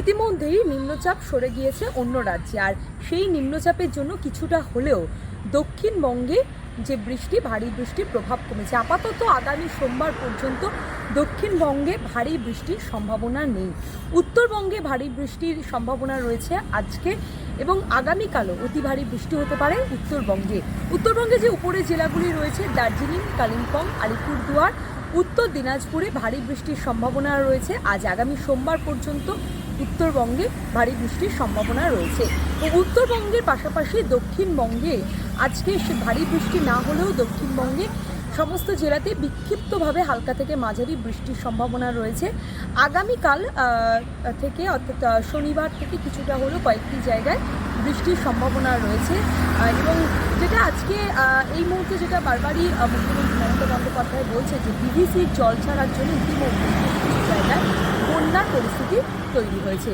ইতিমধ্যেই নিম্নচাপ সরে গিয়েছে অন্য রাজ্যে, আর সেই নিম্নচাপের জন্য কিছুটা হলেও দক্ষিণবঙ্গে যে বৃষ্টি, ভারী বৃষ্টির প্রভাব কমেছে। আপাতত আগামী সোমবার পর্যন্ত দক্ষিণবঙ্গে ভারী বৃষ্টির সম্ভাবনা নেই। উত্তরবঙ্গে ভারী বৃষ্টির সম্ভাবনা রয়েছে আজকে এবং আগামীকালও অতি ভারী বৃষ্টি হতে পারে উত্তরবঙ্গে। উত্তরবঙ্গে যে উপরের জেলাগুলি রয়েছে, দার্জিলিং, কালিম্পং, আলিপুরদুয়ার উত্তর দিনাজপুরে ভারী বৃষ্টির সম্ভাবনা রয়েছে। আজ আগামী সোমবার পর্যন্ত উত্তরবঙ্গে ভারী বৃষ্টির সম্ভাবনা রয়েছে। উত্তরবঙ্গের পাশাপাশি দক্ষিণবঙ্গে আজকে সে ভারী বৃষ্টি না হলেও দক্ষিণবঙ্গে সমস্ত জেলাতে বিক্ষিপ্তভাবে হালকা থেকে মাঝারি বৃষ্টির সম্ভাবনা রয়েছে। আগামীকাল থেকে অর্থাৎ শনিবার থেকে কিছুটা হলেও কয়েকটি জায়গায় বৃষ্টির সম্ভাবনা রয়েছে। এবং যেটা আজকে এই মুহূর্তে যেটা বারবারই মুখ্যমন্ত্রী বন্দ্যোপাধ্যায় বলছে যে বিভিসির জল ছাড়ার জন্য ইতিমধ্যে জায়গায় বন্যার পরিস্থিতি তৈরি হয়েছে।